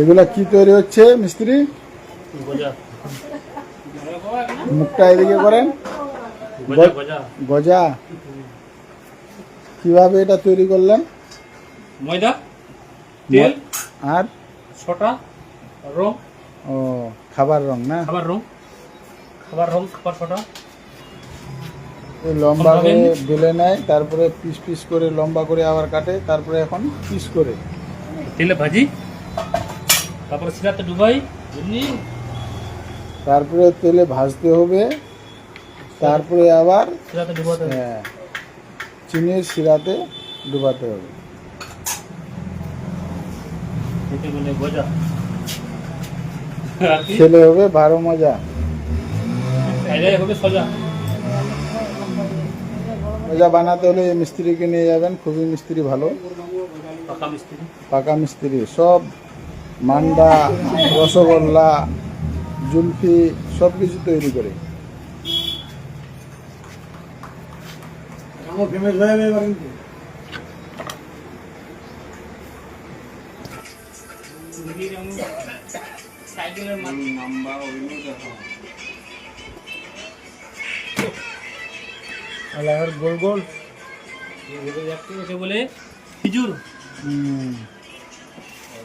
এগুলা কি তৈরি হচ্ছে মিস্ত্রি? মুখটা এদিকে করেন। গজা কীভাবে এটা তৈরি করলেন? ময়দা তেল আর? ছটা রং। ও খাবার রং না? খাবার রং। খাবার রং খাবার ছটা। লম্বা করে? বেলে নেয় তারপরে পিস পিস করে লম্বা করে আবার কাটে তারপরে এখন পিস করে। তেলে ভাজি। তারপরে সিরাতে ডুবাই বুঝলি তারপরে তেলে ভাজতে হবে। তারপরে আবার সিরাতে ডুবাতে হবে। হ্যাঁ, চিনির শিরাতে ডুবাতে হবে। খেলে হবে বারো মজা। হবে সজা। মজা বানাতে হলে এই মিস্ত্রিকে নিয়ে যাবেন খুবই মিস্ত্রি ভালো। পাকা মিস্ত্রি। পাকা মিস্ত্রি সব মান্ডা রসগোল্লা জুলফি সব কিছু তৈরি করে। গোল গোল। বলে খিজুর। হুম।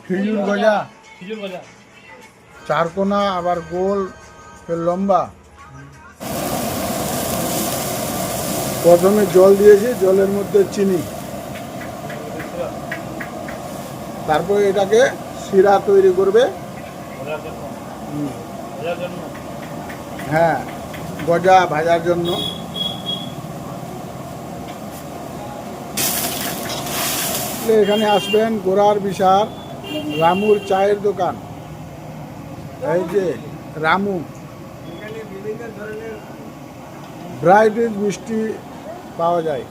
খেজুর গজা। খিজুর গজা। চারকোনা আবার গোল ফের লম্বা। প্রথমে জল দিয়েছি জলের মধ্যে চিনি। তারপরে এটাকে শিরা তৈরি করবে। হ্যাঁ গজা ভাজার জন্য। এখানে আসবেন গোড়ার বিশাল রামুর চায়ের দোকান। এই যে রামু। ভ্রাইটিস মিষ্টি পাওয়া যায়।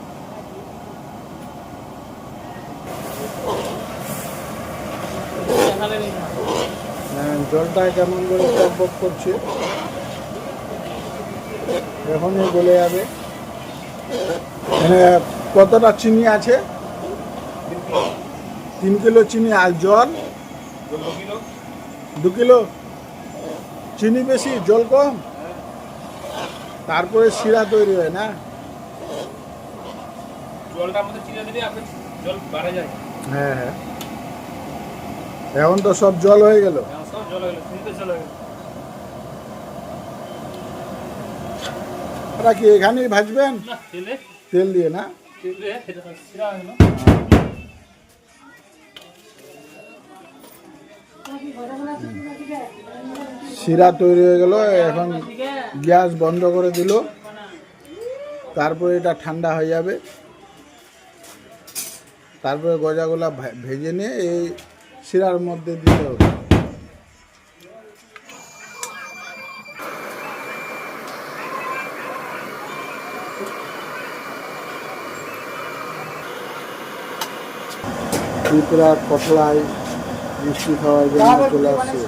হ্যাঁ, জলটা কেমন করে টকবক করছে? এখনই গলে যাবে। কতটা চিনি আছে? তিন কিলো চিনি আর জল। দু কিলো? চিনি বেশি জল কম? তারপরে শিরা তৈরি হয় না? হ্যাঁ হ্যাঁ। এখন তো সব জল হয়ে গেল। হ্যাঁ, কি এখানেই ভাজবেন? তেল। দিয়ে না। শিরা তৈরি হয়ে গেল, এখন গ্যাস বন্ধ করে দিল। তারপরে এটা ঠান্ডা হয়ে যাবে। তারপরে গজাগুলা ভেজে নিয়ে এই শিরার মধ্যে দিতে হবে। ত্রিপুরা কটলায় মিষ্টি খাওয়ার জন্য চলে আসছে।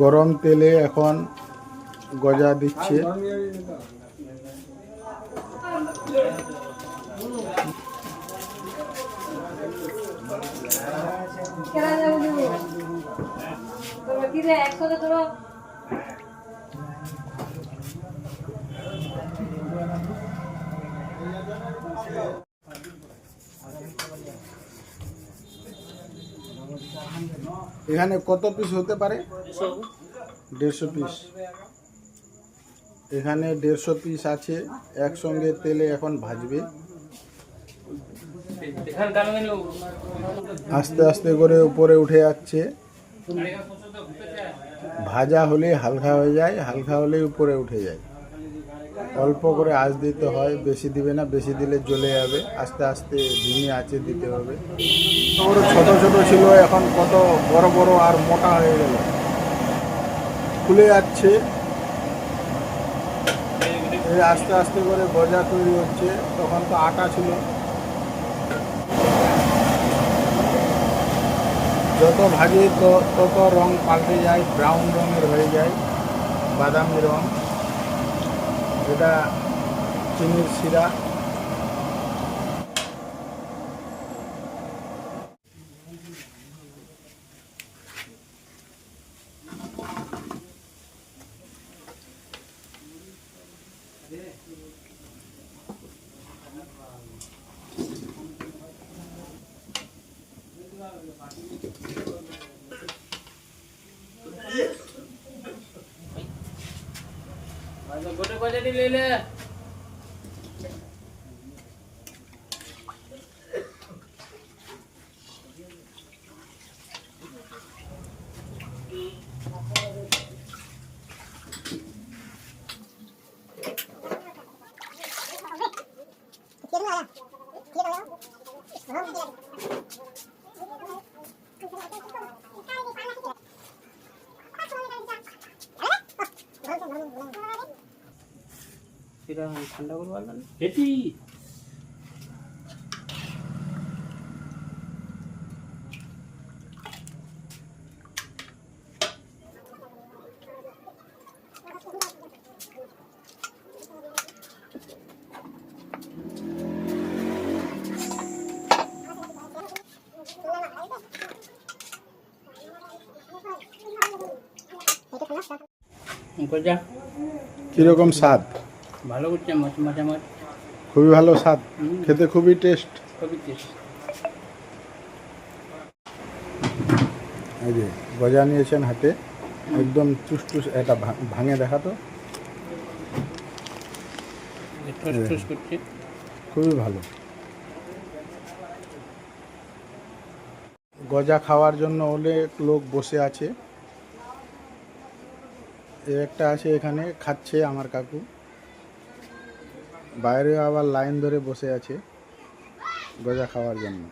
গরম তেলে এখন গজা দিচ্ছে। কেনা যাবে দেবো তোমরা কি রে একসাথে ধরো। এখানে কত পিস হতে পারে? দেড়শো পিস এখানে দেড়শো পিস আছে একসঙ্গে তেলে এখন ভাজবে। আস্তে আস্তে করে উপরে উঠে যাচ্ছে। ভাজা হলে হালকা হয়ে যায়, হালকা হলে উপরে উঠে যায়। অল্প করে আঁচ দিতে হয়, বেশি দিবে না, বেশি দিলে জ্বলে যাবে, আস্তে আস্তে ধিমি আঁচে দিতে হবে। ছোট ছোট ছিল, এখন কত বড় বড় আর মোটা হয়ে গেল। খুলে যাচ্ছে। আস্তে আস্তে করে গজা তৈরি হচ্ছে, তখন তো আটা ছিল। যত ভাজি তত রং পাল্টে যায় ব্রাউন রঙের হয়ে যায়, বাদামি রং। এটা চিনির শিরা। दिलेलं. এলে ঠান্ডা করব এটি যা। কীরকম স্বাদ? ভালো করছে মাছ মাঝে মাছ খুবই ভালো স্বাদ খেতে খুবই টেস্ট খুবই টেস্ট এই যে গজা নিয়েছেন হাতে একদম টুস টুস এটা ভাঙে ঠুস ঠুস খুবই ভালো। গজা খাওয়ার জন্য অনেক লোক বসে আছে। একটা আছে এখানে খাচ্ছে আমার কাকু। বাইরে আবার লাইন ধরে বসে আছে গজা খাওয়ার জন্য।